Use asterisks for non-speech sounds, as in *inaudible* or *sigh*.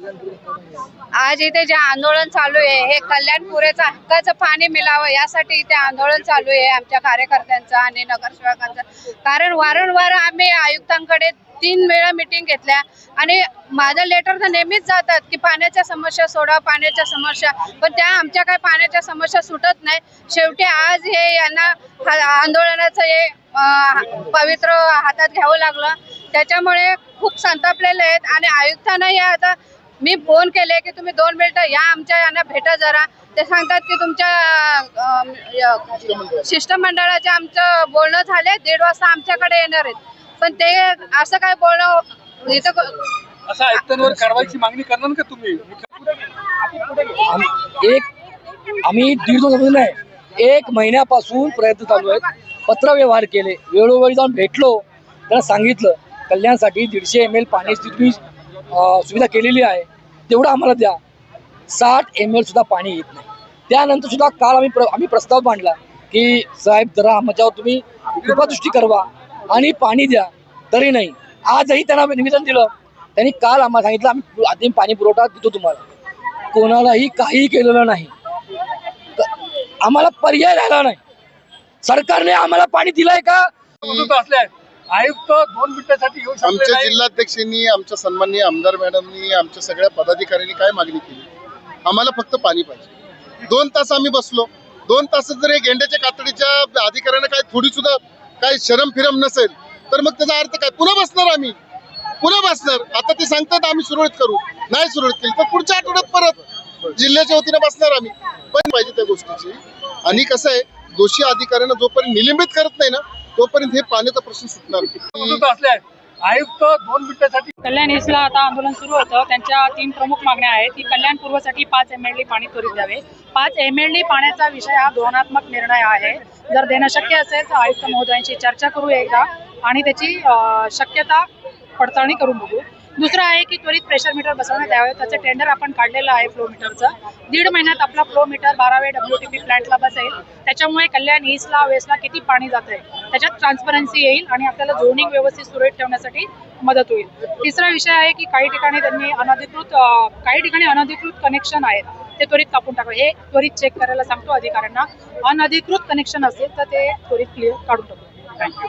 आज इथे जे आंदोलन चालू आहे हे कल्याणपुरेचा हक्काचं पाणी मिळावं यासाठी इथे आंदोलन चालू आहे आमच्या कार्यकर्त्यांचं आणि नगरसेवकांचं. कारण वारंवार आम्ही आयुक्तांकडे तीन वेळा मिटिंग घेतल्या आणि माझं लेटर तर नेहमीच जातात की पाण्याच्या समस्या सोडा पाण्याच्या समस्या. पण त्या आमच्या काय पाण्याच्या समस्या सुटत नाही. शेवटी आज हे यांना आंदोलनाचं हे पवित्र हातात घ्यावं लागलं. त्याच्यामुळे खूप संतापलेले आहेत आणि आयुक्तांनाही आता मी फोन केले की तुम्ही दोन मिनिटं या आमच्या यांना भेटा जरा. ते सांगतात की तुमच्या शिष्टमंडळाचे आमचं बोलणं झाले दीड वाजता आमच्याकडे येणार आहेत. पण ते असं काय बोलणं इथं क- असा आयुक्तांवर कारवाईची मागणी करणार का तुम्ही? एक आम्ही दीड दोन नाही एक महिन्यापासून प्रयत्न चालू आहेत. पत्रव्यवहार केले. वेळोवेळी जाऊन भेटलो. त्यांना सांगितलं कल्याणसाठी दीडशे एम एल पाण्याची तुम्ही सुविधा केलेली आहे तेवढं आम्हाला द्या. साठ एम एल सुद्धा पाणी येत नाही. त्यानंतर सुद्धा काल आम्ही प्र आम्ही प्रस्ताव मांडला की साहेब जरा आमच्यावर तुम्ही कृपादृष्टी करवा आणि पाणी द्या. तरी नाही. आजही त्यांना निवेदन दिलं. त्यांनी काल आम्हाला सांगितलं आम्ही आधी पाणी पुरवठा देतो तुम्हाला. कोणालाही काही केलेलं नाही. आम्हाला पर्याय राहिला नाही. सरकारने आम्हाला पाणी दिलंय का? आयुक्त दोन मिनिटासाठी येऊ शकले आमच्या नाही. जिल्हाध्यक्षांनी आमच्या सन्माननीय आमदार मॅडमनी आमच्या सगळ्या पदाधिकाऱ्यांनी काय मागणी केली? आम्हाला फक्त पाणी पाहिजे. दोन तास आम्ही बसलो. दोन तासात जर एक गेंड्याच्या कातडीच्या अधिकाऱ्यांना काय थोडी सुद्धा काय शरम फिरम नसेल तर मग त्याचा अर्थ काय? पुन्हा बसणार आम्ही. पुन्हा बसणार. आता ते सांगतात आम्ही सुरळीत करू. नाही सुरळीत केली तर पुढच्या आठवड्यात परत जिल्ह्याच्या वतीने बसणार आम्ही. पण पाहिजे त्या गोष्टीची. आणि कसं आहे दोषी अधिकाऱ्यांना जोपर्यंत निलंबित करत नाही ना तोपर्यंत हे पाण्याचा प्रश्न सुटणार *laughs* आयुक्त दोन मिनिटासाठी कल्याण ईस्टला आता आंदोलन सुरू होतं. त्यांच्या तीन प्रमुख मागण्या आहेत. की कल्याण पूर्वसाठी पाच एम एल डी पाणी त्वरित द्यावे. पाच एम एल डी पाण्याचा विषय हा धोरणात्मक निर्णय आहे. जर देणं शक्य असेल तर आयुक्त महोदयांशी चर्चा करू एकदा. आणि त्याची शक्यता पडताळणी करून बघू. दुसरं आहे की त्वरित प्रेशर मीटर बसवण्यात यावे. त्याचं टेंडर आपण काढलेलं आहे फ्लो मीटरचं दीड महिन्यात आपला फ्लो मीटर बारावे डब्ल्यू टी पी प्लॅन्टला बसेल. त्याच्यामुळे कल्याण ईस्टला वेस्टला किती पाणी जात आहे त्याच्यात ट्रान्सपरन्सी येईल आणि आपल्याला झोनिंग व्यवस्थित सुरळीत ठेवण्यासाठी मदत होईल. तिसरा विषय आहे की काही ठिकाणी त्यांनी अनधिकृत काही ठिकाणी अनधिकृत कनेक्शन आहेत. ते त्वरित कापून टाका हे त्वरित चेक करायला सांगतो अधिकाऱ्यांना. अनधिकृत कनेक्शन असेल तर ते त्वरित क्लिअर काढून टाकू. थँक्यू